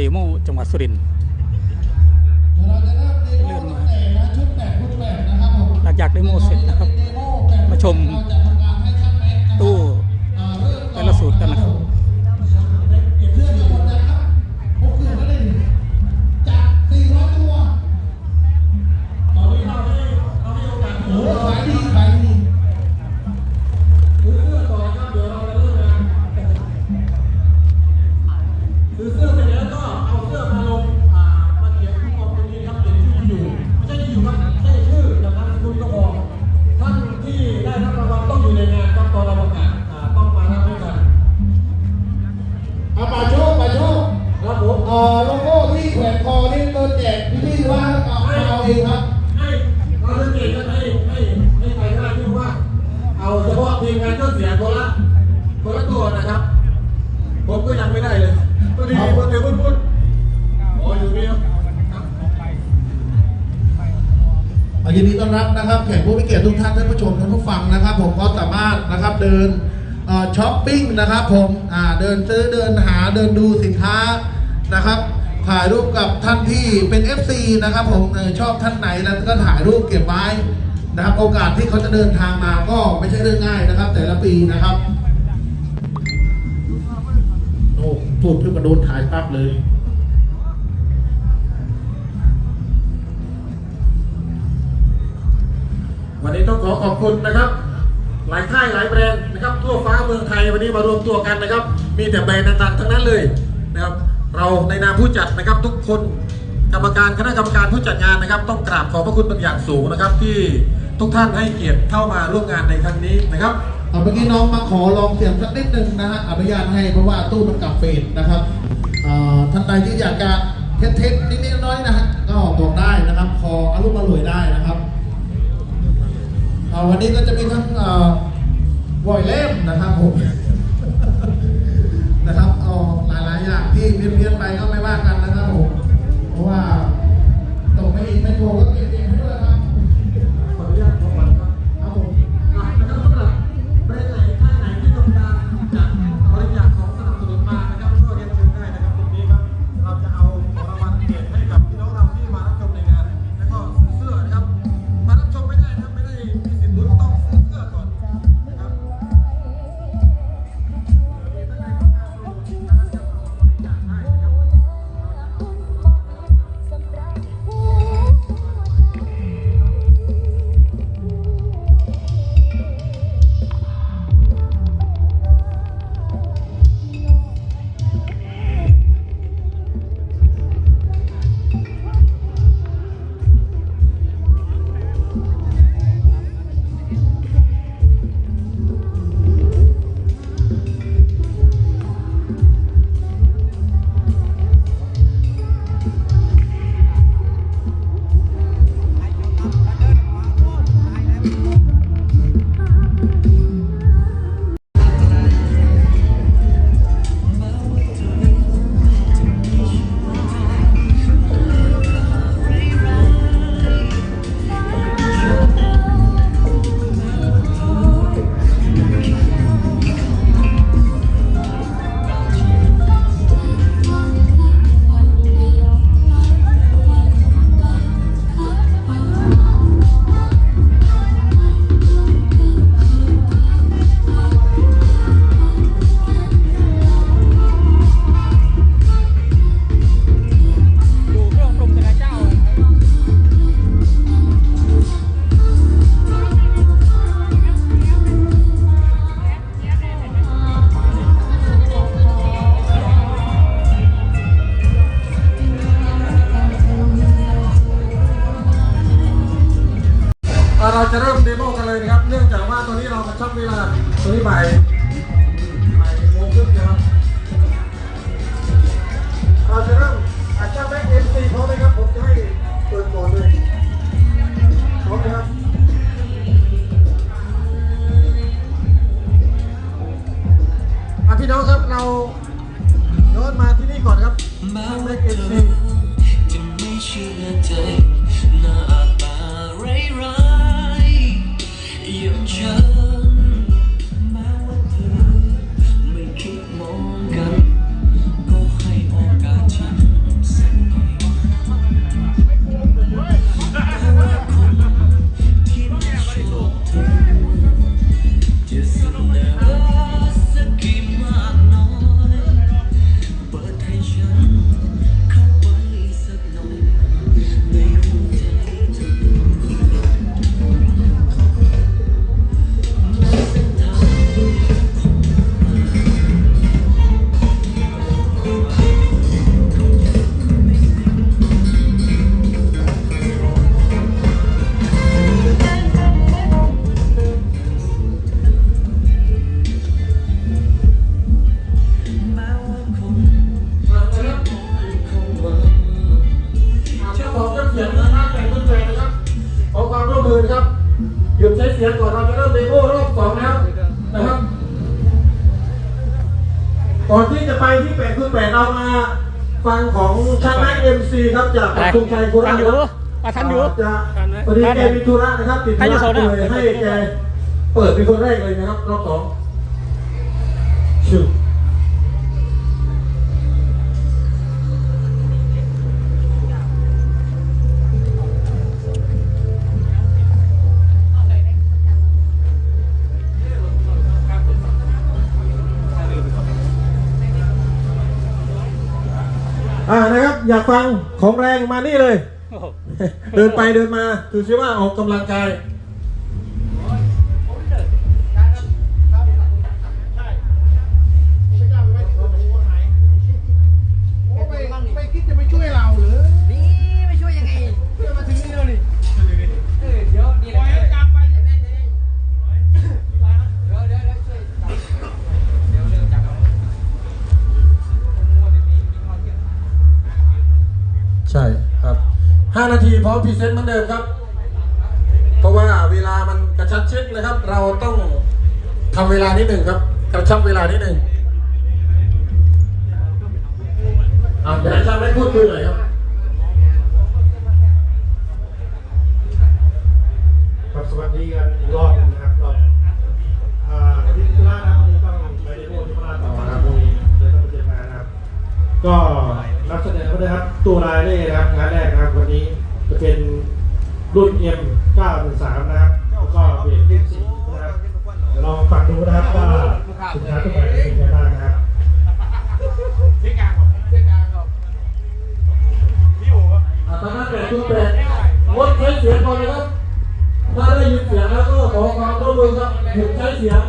นี้เราอยู่ที่งานเดโมจังหวัดสุรินทร์เราจะเริ่มเดโมตั้งแต่นะชุดแบบรูปแบบนะครับผมหลังจากเดโมเสร็จนะครับเดโมแบบมาชมเอนรับนะครับแขกผู้มีเกียรติทุกท่านท่านผู้ชมท่านผู้ฟังนะครับ ผมก็สามารถนะครับเดินช้อปปิ้งนะครับ ผมเดินซื้อเดินหาเดินดูสินค้านะครับถ่ายรูปกับท่านที่เป็น FC นะครับ ผมชอบท่านไหนแล้วก็ถ่ายรูปเก็บไว้นะครับ โอกาสที่เขาจะเดินทางมาก็ไม่ใช่เรื่องง่ายนะครับ แต่ละปีนะครับโอ้พูดเพื่อมาโดนถ่ายปั๊บเลย วันนี้ต้องขอขอบคุณนะครับ หลายค่ายหลายแบรนด์นะครับทั่วฟ้าเมืองไทยวันนี้มารวมตัวกันนะครับ มีแต่แบรนด์ดังๆทั้งนั้นเลยนะครับ เราในนามผู้จัดนะครับทุกคนกรรมการคณะกรรมการผู้จัดงานนะครับ ต้องกราบขอบพระคุณเป็นอย่างสูงนะครับ ที่ทุกท่านให้เกียรติเข้ามาร่วมงานในครั้งนี้นะครับเอาเมื่อกี้น้องมาขอลองเสียงสักนิดนึงนะฮะอนุญาตให้เพราะว่าตู้มันกลับเฟดนะครับท่านใดที่อยากจะเทสๆนิดๆน้อยๆนะฮะก็บอกได้นะครับ ขออารมณ์อร่วยได้นะครับ วันนี้ก็จะมีทั้ง ฉันแม้ว่าเธอไม่คิดมองกัน ก็ให้โอกาสฉันสักห้คนที่ชอบเธอจะเนอสักกี่ม อนเราจะเริ่มเดโมรอบสองแล้วนะครับ ก่อนที่จะไปที่แปดคูณแปดเรามาฟังของชาติเอ็มซีครับจากปักธงชัยโคราทัชนอยู่ครับอะทันอยู่จะทันไหมพอดีทันแกมีธุระนะครับติดให้ธุอยู่ระโซนก็นะเลยให้แกเปิดเป็นคนแรกเลยนะครับรอบสองชื่ออ่ อยากฟังของแรงมานี่เลย เดินไปเดินมาถือซิว่าออกกำลังกาย ใช่ครับ 5 นาทีพร้อมพรีเซนต์เหมือนเดิมครับ เพราะว่าเวลามันกระชับชิดเลยครับ เราต้องทำเวลานิดหนึ่งครับ กระชับเวลานิดหนึ่งอ่าเดี๋ยวอาจารย์ไม่พูดคุยหน่อยครับ เก้าถึงสามนะครับแล้วก็เบรกที่สี่นะครับเดี๋ยวลองฟังดูนะครับว่าสินค้าตัวไหนเป็นยังไงบ้างนะครับตอนนั้นเป็นชุดเป็นงดใช้เสียงก่อนนะครับถ้าได้ยินเสียงแล้วก็ขอความร่วมมือครับหยุดใช้เสียง